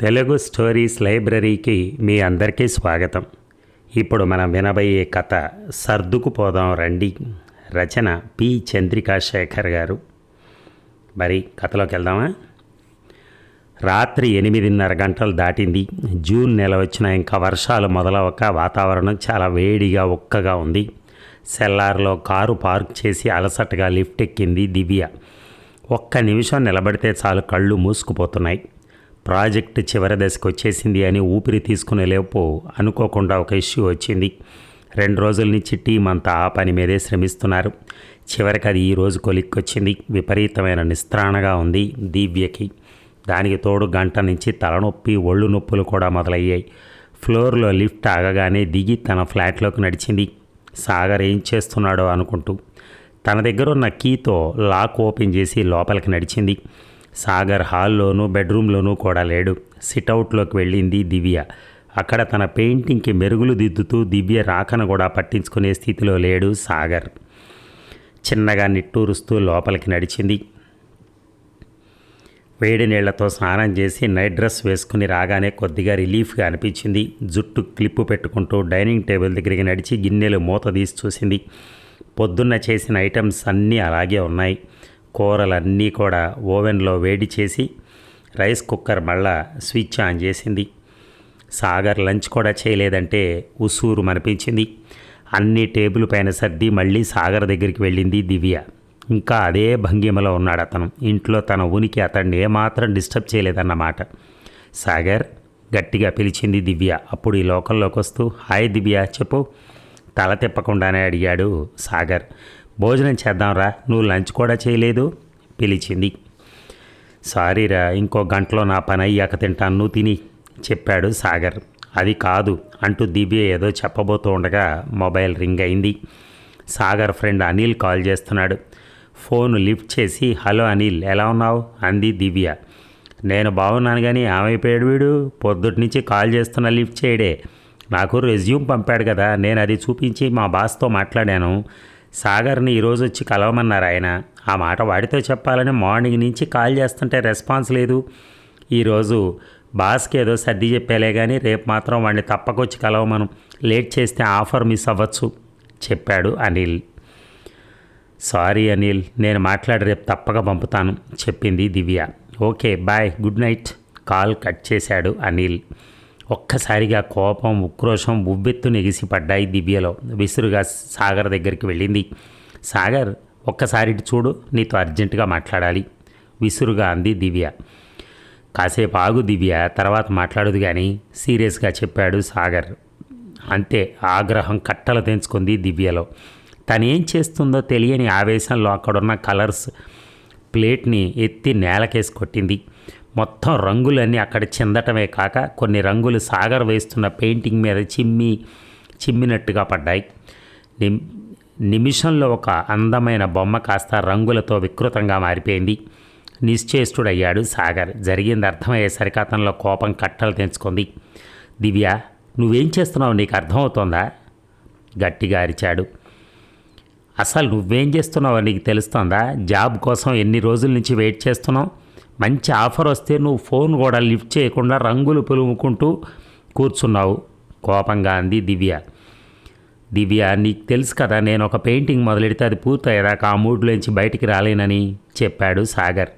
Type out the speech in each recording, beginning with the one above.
Telugu stories లైబ్రరీకి మీ అందరికీ స్వాగతం. ఇప్పుడు మనం వినబోయే కథ సర్దుకుపోదాం రండి. రచన పి. చంద్రికా శేఖర్ గారు. మరి కథలోకి వెళ్దామా? రాత్రి ఎనిమిదిన్నర గంటలు దాటింది. జూన్ నెల వచ్చిన ఇంకా వర్షాలు మొదలవక వాతావరణం చాలా వేడిగా ఉక్కగా ఉంది. సెల్లార్లో కారు పార్క్ చేసి అలసటగా లిఫ్ట్ ఎక్కింది దివ్య. ఒక్క నిమిషం నిలబడితే చాలు కళ్ళు మూసుకుపోతున్నాయి. ప్రాజెక్ట్ చివరి దశకు వచ్చేసింది అని ఊపిరి తీసుకునే లేపు అనుకోకుండా ఒక ఇష్యూ వచ్చింది. రెండు రోజుల నుంచి టీం అంతా ఆ పని మీదే శ్రమిస్తున్నారు. చివరికి అది ఈ రోజు కొలిక్కొచ్చింది విపరీతమైన నిస్త్రాణగా ఉంది దివ్యకి. దానికి తోడు గంట నుంచి తలనొప్పి ఒళ్ళు నొప్పులు కూడా మొదలయ్యాయి. ఫ్లోర్లో లిఫ్ట్ ఆగగానే దిగి తన ఫ్లాట్లోకి నడిచింది. సాగర్ ఏం చేస్తున్నాడో అనుకుంటూ తన దగ్గర ఉన్న కీతో లాక్ ఓపెన్ చేసి లోపలికి నడిచింది. సాగర్ హాల్లోనూ బెడ్రూమ్లోనూ కూడా లేడు. సిట్అవుట్లోకి వెళ్ళింది దివ్య. అక్కడ తన పెయింటింగ్కి మెరుగులు దిద్దుతూ దివ్య రాకను కూడా పట్టించుకునే స్థితిలో లేడు సాగర్. చిన్నగా నిట్టూరుస్తూ లోపలికి నడిచింది. వేడి నీళ్ళతో స్నానం చేసి నైట్ డ్రెస్ వేసుకుని రాగానే కొద్దిగా రిలీఫ్గా అనిపించింది. జుట్టు క్లిప్పు పెట్టుకుంటూ డైనింగ్ టేబుల్ దగ్గరికి నడిచి గిన్నెలు మూత తీసి చూసింది. పొద్దున్న చేసిన ఐటమ్స్ అన్నీ అలాగే ఉన్నాయి. కూరలన్నీ కూడా ఓవెన్లో వేడి చేసి రైస్ కుక్కర్ మళ్ళా స్విచ్ ఆన్ చేసింది. సాగర్ లంచ్ కూడా చేయలేదంటే ఉసూరు మనిపించింది అన్ని టేబుల్ పైన సర్ది మళ్ళీ సాగర్ దగ్గరికి వెళ్ళింది దివ్య. ఇంకా అదే భంగిమలో ఉన్నాడు అతను. ఇంట్లో తన ఉనికి అతన్ని ఏమాత్రం డిస్టర్బ్ చేయలేదన్నమాట. సాగర్ గట్టిగా పిలిచింది దివ్య. అప్పుడు ఈ లోకంలోకి వస్తూ హాయ్ దివ్య చెప్పు. తల తిప్పకుండానే అడిగాడు సాగర్. భోజనం చేద్దాంరా నువ్వు లంచ్ కూడా చేయలేదు పిలిచింది. సారీరా ఇంకో గంటలో నా పని అయ్యాక తింటాను నువ్వు తిని చెప్పాడు సాగర్. అది కాదు అంటూ దివ్య ఏదో చెప్పబోతూ ఉండగా మొబైల్ రింగ్ అయింది. సాగర్ ఫ్రెండ్ అనిల్ కాల్ చేస్తున్నాడు. ఫోన్ లిఫ్ట్ చేసి హలో అనిల్ ఎలా ఉన్నావు? అంది దివ్య. నేను బాగున్నాను కానీ ఏమైపోయాడు వీడు? పొద్దుటి నుంచి కాల్ చేస్తున్నా లిఫ్ట్ చేయడే. నాకు రెజ్యూమ్ పంపాడు కదా నేను అది చూపించి మా బాస్తో మాట్లాడాను. సాగర్ని ఈరోజు వచ్చి కలవమన్నారు ఆయన. ఆ మాట వాడితో చెప్పాలని మార్నింగ్ నుంచి కాల్ చేస్తుంటే రెస్పాన్స్ లేదు. ఈరోజు బాస్కి ఏదో సర్ది చెప్పేలే కానీ రేపు మాత్రం వాడిని తప్పకొచ్చి కలవమను. లేట్ చేస్తే ఆఫర్ మిస్ అవ్వచ్చు చెప్పాడు అనిల్. సారీ అనిల్ నేను మాట్లాడి రేపు తప్పక పంపుతాను చెప్పింది Divya. Okay bye good night call cut చేశాడు అనిల్. ఒక్కసారిగా కోపం ఉక్రోషం ఉవ్వెత్తు నెగిసి పడ్డాయి దివ్యలో. విసురుగా సాగర్ దగ్గరికి వెళ్ళింది. సాగర్ ఒక్కసారి చూడు నీతో అర్జెంటుగా మాట్లాడాలి. విసురుగా అంది దివ్య. కాసేపు ఆగు దివ్య తర్వాత మాట్లాడదు కానీ సీరియస్గా చెప్పాడు సాగర్. అంతే ఆగ్రహం కట్టలు తెంచుకుంది దివ్యలో. తను ఏం చేస్తుందో తెలియని ఆవేశంలో అక్కడున్న కలర్స్ ప్లేట్ని ఎత్తి నేలకేసి కొట్టింది. మొత్తం రంగులన్నీ అక్కడ చెందటమే కాక కొన్ని రంగులు సాగర్ వేస్తున్న పెయింటింగ్ మీద చిమ్మి చిమ్మినట్టుగా పడ్డాయి. నిమ్ నిమిషంలో ఒక అందమైన బొమ్మ కాస్త రంగులతో వికృతంగా మారిపోయింది. నిశ్చేష్టుడయ్యాడు సాగర్. జరిగింది అర్థమయ్యేసరికి అతనిలో కోపం కట్టలు తెంచుకుంది. దివ్య నువ్వేం చేస్తున్నావు? నీకు అర్థమవుతోందా? గట్టిగా అరిచాడు. అసలు నువ్వేం చేస్తున్నావో నీకు తెలుస్తోందా? జాబ్ కోసం ఎన్ని రోజుల నుంచి వెయిట్ చేస్తున్నావు? మంచి ఆఫర్ వస్తే నువ్వు ఫోన్ కూడా లిఫ్ట్ చేయకుండా రంగులు పులుముకుంటూ కూర్చున్నావు. కోపంగా అంది దివ్య. దివ్య నీకు తెలుసు కదా నేను ఒక పెయింటింగ్ మొదలెడితే అది పూర్తయ్యేదాకా ఆ మూడ్లోంచి బయటికి రాలేనని చెప్పాడు సాగర్.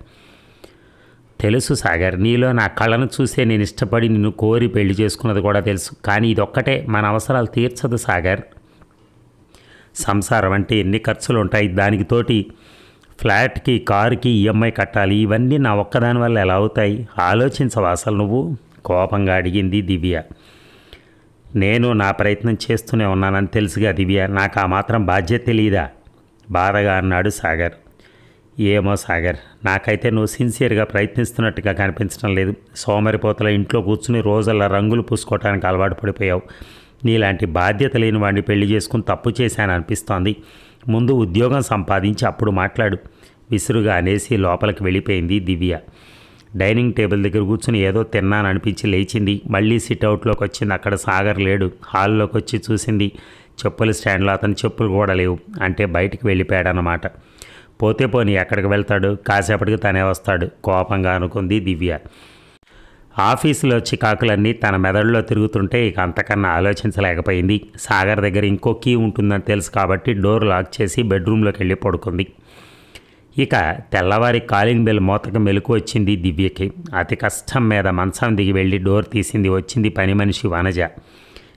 తెలుసు సాగర్ నీలో నా కళ్ళను చూసే నేను ఇష్టపడి నిన్ను కోరి పెళ్ళి చేసుకున్నది కూడా తెలుసు. కానీ ఇదొక్కటే మన అవసరాలు తీర్చదు సాగర్. సంసారం అంటే ఎన్ని ఖర్చులు ఉంటాయి దానికి తోటి ఫ్లాట్కి కారుకి ఈఎంఐ కట్టాలి ఇవన్నీ నా ఒక్కదాని వల్ల ఎలా అవుతాయి? ఆలోచించవా అసలు నువ్వు? కోపంగా అడిగింది దివ్య. నేను నా ప్రయత్నం చేస్తూనే ఉన్నానని తెలుసుగా దివ్య. నాకు ఆ మాత్రం బాధ్యత తెలియదా బాధగా అన్నాడు సాగర్. ఏమో సాగర్. నాకైతే నువ్వు సిన్సియర్గా ప్రయత్నిస్తున్నట్టుగా కనిపించడం లేదు. సోమరిపోతల ఇంట్లో కూర్చుని రోజుల రంగులు పూసుకోవటానికి అలవాటు పడిపోయావు. నీలాంటి బాధ్యత లేని వాడిని పెళ్ళి చేసుకుని తప్పు చేశాను అనిపిస్తోంది ముందు ఉద్యోగం సంపాదించి అప్పుడు మాట్లాడు. విసురుగా అనేసి లోపలికి వెళ్ళిపోయింది దివ్య. డైనింగ్ టేబుల్ దగ్గర కూర్చుని ఏదో తిన్నాననిపించి లేచింది. మళ్ళీ సిట్అవుట్లోకి వచ్చింది. అక్కడ సాగర్ లేడు. హాల్లోకి వచ్చి చూసింది. చెప్పుల స్టాండ్లో అతని చెప్పులు కూడా లేవు. అంటే బయటికి వెళ్ళిపోయాడనమాట పోతే పోని ఎక్కడికి వెళ్తాడు? కాసేపటికి తనే వస్తాడు. కోపంగా అనుకుంది దివ్య. ఆఫీసులో చికాకులన్నీ తన మెదడులో తిరుగుతుంటే ఇక అంతకన్నా ఆలోచించలేకపోయింది. సాగర్ దగ్గర ఇంకో కీ ఉంటుందని తెలుసు కాబట్టి డోర్ లాక్ చేసి బెడ్రూమ్లోకి వెళ్ళి పడుకుంది. ఇక తెల్లవారి కాలింగ్ బెల్ మోతకు మెలకు వచ్చింది దివ్యకి. అతి కష్టం మీద మంచం దిగి వెళ్ళి డోర్ తీసింది వచ్చింది పని మనిషి వనజ.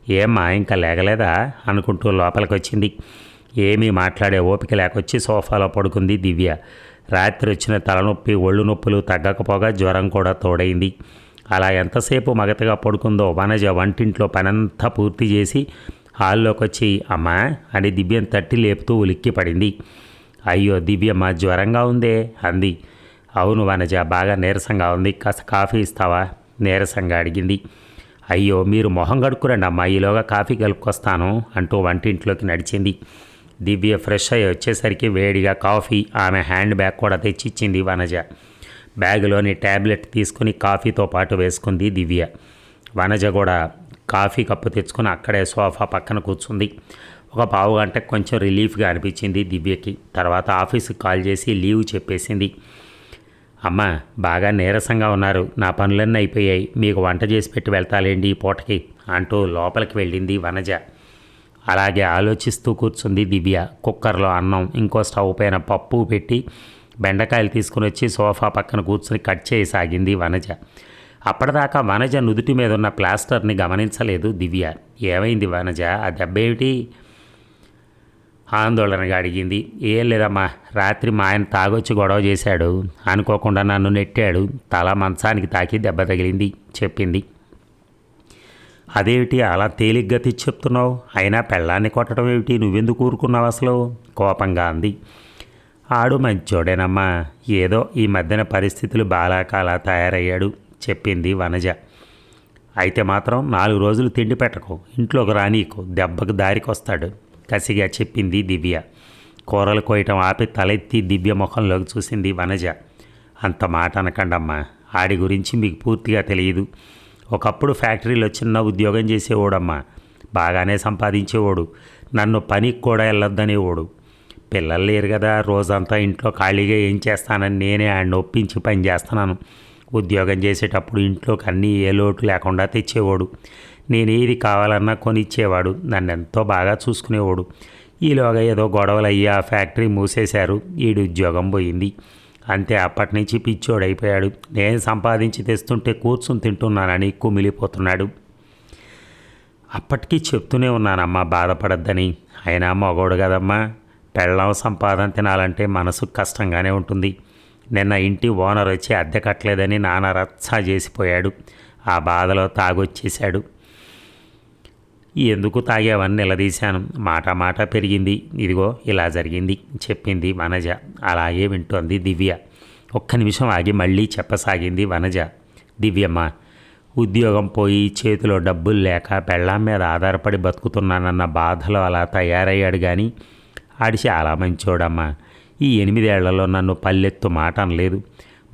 ఏమ్మా ఇంకా లేగలేదా? అనుకుంటూ లోపలికి వచ్చింది ఏమీ మాట్లాడే ఓపిక లేకొచ్చి సోఫాలో పడుకుంది దివ్య. రాత్రి వచ్చిన తలనొప్పి ఒళ్ళు నొప్పులు తగ్గకపోగా జ్వరం కూడా తోడైంది. అలా ఎంతసేపు మగతగా పడుకుందో వనజ వంటింట్లో పనంతా పూర్తి చేసి హాల్లోకి వచ్చి అమ్మా అని దివ్యం తట్టి లేపుతూ ఉలిక్కి పడింది. అయ్యో దివ్యమ్మ జ్వరంగా ఉందే? అంది. అవును వనజ బాగా నీరసంగా ఉంది. కాస్త కాఫీ ఇస్తావా? నీరసంగా అడిగింది. అయ్యో మీరు మొహం కడుక్కురండి అమ్మా ఈలోగా కాఫీ కలుపుకొస్తాను అంటూ వంటింట్లోకి నడిచింది. దివ్య ఫ్రెష్ అయ్యి వచ్చేసరికి వేడిగా కాఫీ ఆమె హ్యాండ్ బ్యాగ్ కూడా తెచ్చిచ్చింది వనజ. బ్యాగులోని ట్యాబ్లెట్ తీసుకుని కాఫీతో పాటు వేసుకుంది దివ్య. వనజ కూడా కాఫీ కప్పు తెచ్చుకుని అక్కడే సోఫా పక్కన కూర్చుంది. ఒక పావు గంట కొంచెం రిలీఫ్గా అనిపించింది దివ్యకి. తర్వాత ఆఫీస్కి కాల్ చేసి లీవ్ చెప్పేసింది. అమ్మ బాగా నీరసంగా ఉన్నారు. నా పనులన్నీ అయిపోయాయి. మీకు వంట చేసి పెట్టి వెళ్తాలేండి ఈ పూటకి అంటూ లోపలికి వెళ్ళింది వనజ. అలాగే ఆలోచిస్తూ కూర్చుంది దివ్య. కుక్కర్లో అన్నం ఇంకో స్టవ్ పైన పప్పు పెట్టి బెండకాయలు తీసుకుని వచ్చి సోఫా పక్కన కూర్చుని కట్ చేయసాగింది వనజ. అప్పటిదాకా వనజ నుదుటి మీద ఉన్న ప్లాస్టర్ని గమనించలేదు దివ్య. ఏమైంది వనజ? ఆ దెబ్బ ఏమిటి ఆందోళనగా అడిగింది. ఏం లేదమ్మా రాత్రి మా ఆయన తాగొచ్చి గొడవ చేశాడు. అనుకోకుండా నన్ను నెట్టాడు. తల మంచానికి తాకి దెబ్బ తగిలింది చెప్పింది. అదేమిటి అలా తేలిగ్గా తెచ్చి చెప్తున్నావు? అయినా పెళ్ళాన్ని కొట్టడం ఏమిటి? నువ్వెందుకు ఊరుకున్నావు అసలు? కోపంగా అంది. ఆడు మంచోడేనమ్మా. ఏదో ఈ మధ్యన పరిస్థితులు బాలాకాల తయారయ్యాడు చెప్పింది వనజ. అయితే మాత్రం నాలుగు రోజులు తిండి పెట్టకు. ఇంట్లోకి రానీకు దెబ్బకు దారికొస్తాడు. కసిగా చెప్పింది దివ్య. కూరలు కోయటం ఆపి తలెత్తి దివ్య ముఖంలోకి చూసింది వనజ. అంత మాట అనకండమ్మా. ఆడి గురించి మీకు పూర్తిగా తెలియదు. ఒకప్పుడు ఫ్యాక్టరీలో చిన్న ఉద్యోగం చేసేవాడమ్మా. బాగానే సంపాదించేవాడు. నన్ను పనికి కూడా వెళ్ళొద్దనేవాడు పిల్లలు లేరు కదా రోజంతా ఇంట్లో ఖాళీగా ఏం చేస్తానని నేనే ఆయన ఒప్పించి పని చేస్తున్నాను. ఉద్యోగం చేసేటప్పుడు ఇంట్లోకి అన్నీ ఏ లోటు లేకుండా తెచ్చేవాడు. నేను ఏది కావాలన్నా కొనిచ్చేవాడు. నన్ను ఎంతో బాగా చూసుకునేవాడు. ఈలోగా ఏదో గొడవలు అయ్యి ఆ ఫ్యాక్టరీ మూసేశారు. ఈడు ఉద్యోగం పోయింది. అంతే అప్పటి నుంచి పిచ్చోడైపోయాడు. నేను సంపాదించి తెస్తుంటే కూర్చుని తింటున్నానని కుమిలిపోతున్నాడు. అప్పటికీ చెప్తూనే ఉన్నానమ్మా బాధపడద్దని. అయినా మగోడు కదమ్మా. పెళ్ళం సంపాదన తినాలంటే మనసు కష్టంగానే ఉంటుంది. నిన్న ఇంటి ఓనర్ వచ్చి అద్దె కట్టలేదని నాన్న రచ్చ చేసిపోయాడు. ఆ బాధలో తాగొచ్చేశాడు. ఎందుకు తాగేవని నిలదీశాను. మాట మాట పెరిగింది. ఇదిగో ఇలా జరిగింది చెప్పింది వనజ. అలాగే వింటోంది దివ్య. ఒక్క నిమిషం ఆగి మళ్ళీ చెప్పసాగింది వనజ. దివ్యమ్మ ఉద్యోగం పోయి చేతిలో డబ్బులు లేక పెళ్ళాం మీద ఆధారపడి బతుకుతున్నానన్న బాధలో అలా తయారయ్యాడు కానీ ఆడి చాలా మంచోడమ్మా ఈ ఎనిమిదేళ్ళలో నన్ను పల్లెత్తు మాట అనలేదు.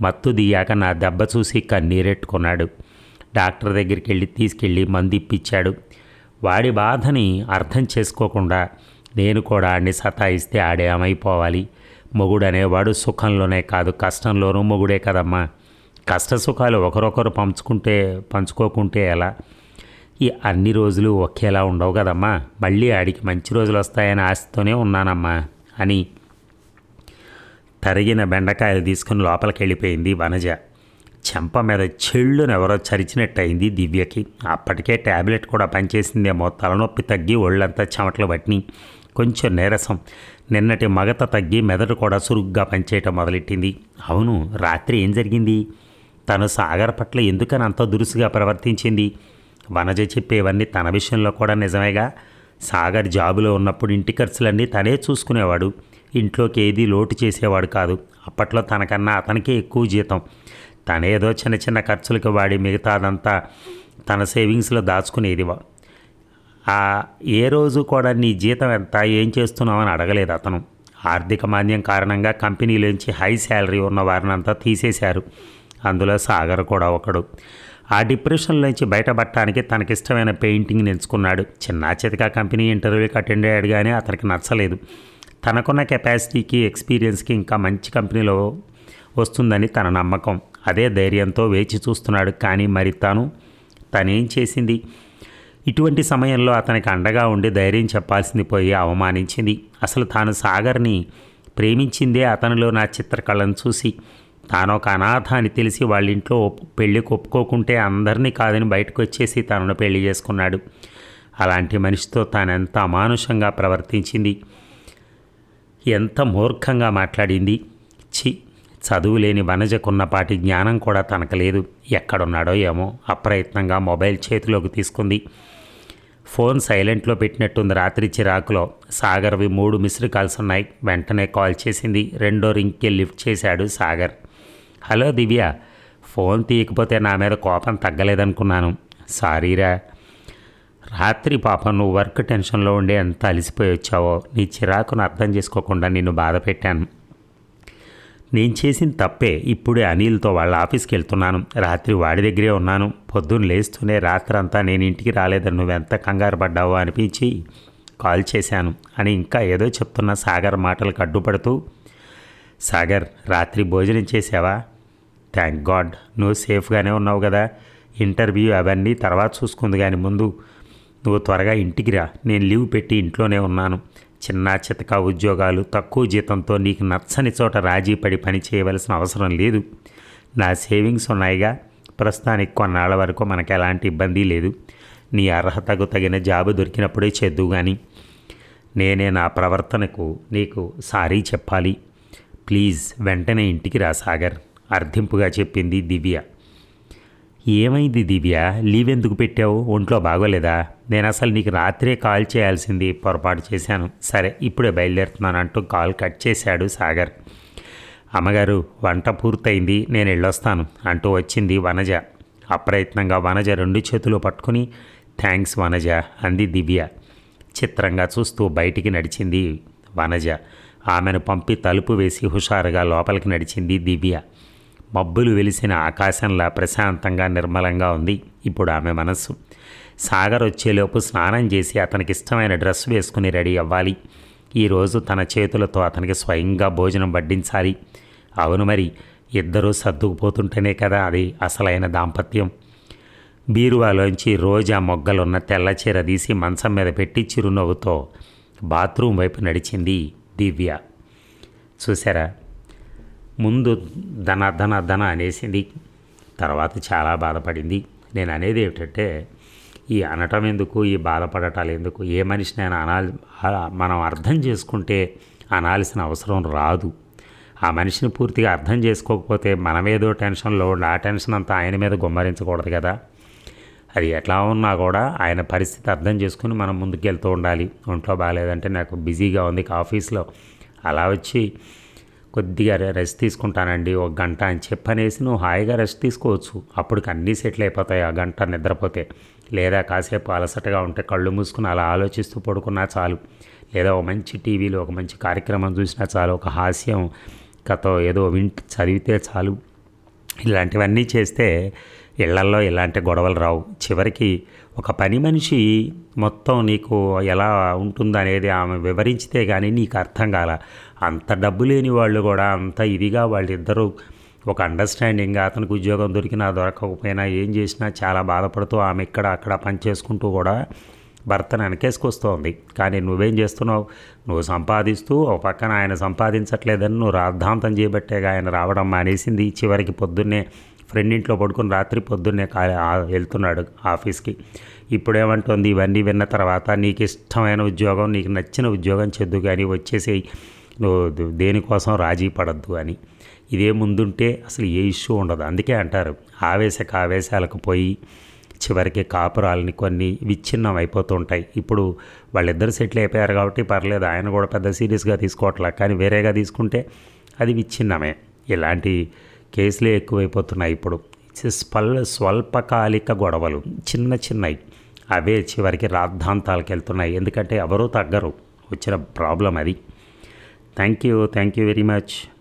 మత్తు దియాక నా దెబ్బ చూసి కన్నీరెట్టుకున్నాడు. డాక్టర్ దగ్గరికి వెళ్ళి తీసుకెళ్ళి మందు ఇప్పించాడు వాడి బాధని అర్థం చేసుకోకుండా నేను కూడా ఆడిని సతాయిస్తే ఆడేమైపోవాలి? మొగుడనేవాడు మొగుడు అనేవాడు సుఖంలోనే కాదు కష్టంలోనూ మొగుడే కదమ్మా. కష్ట సుఖాలు ఒకరొకరు పంచుకుంటే పంచుకోకుంటే ఎలా? ఈ అన్ని రోజులు ఒకేలా ఉండవు కదమ్మా. మళ్ళీ ఆడికి మంచి రోజులు వస్తాయని ఆశతోనే ఉన్నానమ్మా అని తరిగిన బెండకాయలు తీసుకుని లోపలికి వెళ్ళిపోయింది వనజ. చెంప మీద చెళ్ళునెవరో చరిచినట్టయింది దివ్యకి. అప్పటికే ట్యాబ్లెట్ కూడా పనిచేసిందేమో తలనొప్పి తగ్గి ఒళ్ళంతా చెమటలు పట్టిని. కొంచెం నీరసం. నిన్నటి మగత తగ్గి మెదడు కూడా సురుగ్గా పనిచేయటం మొదలెట్టింది. అవును రాత్రి ఏం జరిగింది? తను సాగర్ పట్ల ఎందుకని అంత దురుసుగా ప్రవర్తించింది? వనజ చెప్పేవన్నీ తన విషయంలో కూడా నిజమేగా. సాగర్ జాబులో ఉన్నప్పుడు ఇంటి ఖర్చులన్నీ తనే చూసుకునేవాడు. ఇంట్లోకి ఏదీ లోటు చేసేవాడు కాదు. అప్పట్లో తనకన్నా అతనికే ఎక్కువ జీతం. తనేదో చిన్న చిన్న ఖర్చులకు వాడి మిగతాదంతా తన సేవింగ్స్లో దాచుకునేదివా ఆ ఏ రోజు కూడా నీ జీతం ఎంత ఏం చేస్తున్నావు అని అడగలేదు అతను. ఆర్థిక మాంద్యం కారణంగా కంపెనీలోంచి హై శాలరీ ఉన్న వారినంతా తీసేశారు. అందులో సాగర్ కూడా ఒకడు. ఆ డిప్రెషన్ నుంచి బయటపడటానికి తనకిష్టమైన పెయింటింగ్ని ఎంచుకున్నాడు చిన్న చితక కంపెనీ ఇంటర్వ్యూకి అటెండ్ అయ్యాడు కానీ అతనికి నచ్చలేదు. తనకున్న కెపాసిటీకి ఎక్స్పీరియన్స్కి ఇంకా మంచి కంపెనీలో వస్తుందని తన నమ్మకం. అదే ధైర్యంతో వేచి చూస్తున్నాడు కానీ మరి తాను తనేం చేసింది? ఇటువంటి సమయంలో అతనికి అండగా ఉండి ధైర్యం చెప్పాల్సింది పోయి అవమానించింది. అసలు తాను సాగర్ని ప్రేమించిందే అతనిలో నా చిత్రకళను చూసి. తానొక అనాథ అని తెలిసి వాళ్ళ ఇంట్లో ఒప్- ఒప్పుకోకుంటే అందరినీ కాదని బయటకు వచ్చేసి తనను పెళ్ళి చేసుకున్నాడు. అలాంటి మనిషితో తాను ఎంత అమానుషంగా ప్రవర్తించింది? ఎంత మూర్ఖంగా మాట్లాడింది? చి చదువు లేని వనజకున్నపాటి జ్ఞానం కూడా తనకు లేదు. ఎక్కడున్నాడో ఏమో అప్రయత్నంగా మొబైల్ చేతిలోకి తీసుకుంది. ఫోన్ సైలెంట్లో పెట్టినట్టుంది రాత్రి చిరాకులో. సాగర్వి మూడు మిస్డ్ కాల్స్ ఉన్నాయి. వెంటనే కాల్ చేసింది. రెండో రింగ్కి లిఫ్ట్ చేశాడు సాగర్. హలో దివ్య ఫోన్ తీయకపోతే నా మీద కోపం తగ్గలేదనుకున్నాను. సారీరా రాత్రి పాపం నువ్వు వర్క్ టెన్షన్లో ఉండి ఎంత అలసిపోయి వచ్చావో నీ చిరాకును అర్థం చేసుకోకుండా నిన్ను బాధ పెట్టాను. నేను చేసిన తప్పే ఇప్పుడే అనిల్తో వాళ్ళ ఆఫీస్కి వెళ్తున్నాను. రాత్రి వాడి దగ్గరే ఉన్నాను. పొద్దున్న లేస్తూనే రాత్రంతా నేను ఇంటికి రాలేదని నువ్వెంత కంగారు పడ్డావో అనిపించి కాల్ చేశాను. అని ఇంకా ఏదో చెప్తున్న సాగర్ మాటలకు అడ్డుపడుతూ సాగర్ రాత్రి భోజనం చేసావా? థ్యాంక్ గాడ్ నువ్వు సేఫ్గానే ఉన్నావు కదా. ఇంటర్వ్యూ అవన్నీ తర్వాత చూసుకుంది కానీ ముందు నువ్వు త్వరగా ఇంటికి రా. నేను లీవ్ పెట్టి ఇంట్లోనే ఉన్నాను. చిన్న చితక ఉద్యోగాలు తక్కువ జీతంతో నీకు నచ్చని చోట రాజీ పడి పని చేయవలసిన అవసరం లేదు. నా సేవింగ్స్ ఉన్నాయిగా. ప్రస్తుతానికి కొన్నాళ్ళ వరకు మనకు ఎలాంటి ఇబ్బంది లేదు. నీ అర్హతకు తగిన జాబు దొరికినప్పుడే చేద్దు కానీ నేనే నా ప్రవర్తనకు నీకు సారీ చెప్పాలి. ప్లీజ్ వెంటనే ఇంటికి రా సాగర్. అర్థింపుగా చెప్పింది దివ్య. ఏమైంది దివ్య? లీవ్ ఎందుకు పెట్టావు? ఒంట్లో బాగోలేదా? నేను అసలు నీకు రాత్రే కాల్ చేయాల్సింది పొరపాటు చేశాను. సరే ఇప్పుడే బయలుదేరుతున్నాను అంటూ కాల్ కట్ చేశాడు సాగర్. అమ్మగారు వంట పూర్తయింది నేను వెళ్ళొస్తాను అంటూ వచ్చింది వనజ. అప్రయత్నంగా వనజ రెండు చేతులు పట్టుకుని థ్యాంక్స్ వనజ అంది దివ్య. చిత్రంగా చూస్తూ బయటికి నడిచింది వనజ. ఆమెను పంపి తలుపు వేసి హుషారుగా లోపలికి నడిచింది దివ్య. మబ్బులు వెలిసిన ఆకాశంలా ప్రశాంతంగా నిర్మలంగా ఉంది. ఇప్పుడు ఆమె మనస్సు. సాగర్ వచ్చేలోపు స్నానం చేసి అతనికి ఇష్టమైన డ్రెస్ వేసుకుని రెడీ అవ్వాలి. ఈరోజు తన చేతులతో అతనికి స్వయంగా భోజనం వడ్డించాలి. అవును మరి ఇద్దరూ సర్దుకుపోతుంటేనే కదా అది అసలైన దాంపత్యం. బీరువాలోంచి రోజా మొగ్గలున్న తెల్ల చీర తీసి మంచం మీద పెట్టి చిరునవ్వుతో బాత్రూమ్ వైపు నడిచింది దివ్య. చూసారా ముందు ధన ధన ధన అనేసింది. తర్వాత చాలా బాధపడింది. నేను అనేది ఏమిటంటే ఈ అనటం ఎందుకు ఈ బాధపడటాలు ఎందుకు ఏ మనిషినైనా అనాలి మనం అర్థం చేసుకుంటే అనాల్సిన అవసరం రాదు. ఆ మనిషిని పూర్తిగా అర్థం చేసుకోకపోతే మనమేదో టెన్షన్లో ఆ టెన్షన్ అంతా ఆయన మీద గుమ్మరించకూడదు కదా. అది ఎట్లా ఉన్నా కూడా ఆయన పరిస్థితి అర్థం చేసుకుని మనం ముందుకెళ్తూ ఉండాలి. ఒంట్లో బాగాలేదంటే నాకు బిజీగా ఉంది ఆఫీస్లో. అలా వచ్చి కొద్దిగా రె- రెస్ట్ తీసుకుంటానండి ఒక గంట అని చెప్పనేసి నువ్వు హాయిగా రెస్ట్ తీసుకోవచ్చు. అప్పటికి అన్నీ సెటిల్ అయిపోతాయి ఆ గంట నిద్రపోతే. లేదా కాసేపు అలసటగా ఉంటే కళ్ళు మూసుకుని అలా ఆలోచిస్తూ పడుకున్నా చాలు. లేదా ఒక మంచి టీవీలో ఒక మంచి కార్యక్రమం చూసినా చాలు. ఒక హాస్యం కథ ఏదో వింట్ చదివితే చాలు. ఇలాంటివన్నీ చేస్తే ఇళ్ళల్లో ఇలాంటి గొడవలు రావు. చివరికి ఒక పని మనిషి మొత్తం నీకు ఎలా ఉంటుందనేది ఆమె వివరించితే కానీ నీకు అర్థం కాల. అంత డబ్బు లేని వాళ్ళు కూడా అంత ఇదిగా వాళ్ళిద్దరూ ఒక అండర్స్టాండింగ్ అతనికి ఉద్యోగం దొరికినా దొరకకపోయినా ఏం చేసినా చాలా బాధపడుతూ ఆమె ఇక్కడ అక్కడ పని చేసుకుంటూ కూడా భర్తను వెనకేసుకొస్తోంది కానీ నువ్వేం చేస్తున్నావు? నువ్వు సంపాదిస్తూ ఒక పక్కన ఆయన సంపాదించట్లేదని నువ్వు రాద్ధాంతం చేయబట్టేగా ఆయన రావడం మానేసింది. చివరికి పొద్దున్నే ఫ్రెండ్ ఇంట్లో పడుకుని రాత్రి పొద్దున్నే వెళ్తున్నాడు ఆఫీస్కి. ఇప్పుడేమంటుంది? ఇవన్నీ విన్న తర్వాత నీకు ఇష్టమైన ఉద్యోగం నీకు నచ్చిన ఉద్యోగం చెద్దు కానీ వచ్చేసి నువ్వు దేనికోసం రాజీ పడద్దు అని. ఇదే ముందుంటే అసలు ఏ ఇష్యూ ఉండదు. అందుకే అంటారు ఆవేశక ఆవేశాలకు పోయి చివరికి కాపురాలని కొన్ని విచ్ఛిన్నం అయిపోతుంటాయి ఇప్పుడు వాళ్ళిద్దరు సెటిల్ అయిపోయారు కాబట్టి పర్లేదు ఆయన కూడా పెద్ద సీరియస్గా తీసుకోవట్లే. కానీ వేరేగా తీసుకుంటే అది విచ్ఛిన్నమే. ఇలాంటి కేసులే ఎక్కువైపోతున్నాయి ఇప్పుడు. స్వల్ స్వల్పకాలిక గొడవలు చిన్న చిన్నవి అవే చివరికి రాద్ధాంతాలకు వెళ్తున్నాయి. ఎందుకంటే ఎవరూ తగ్గరు. వచ్చిన ప్రాబ్లం అది. Thank you. Thank you very much.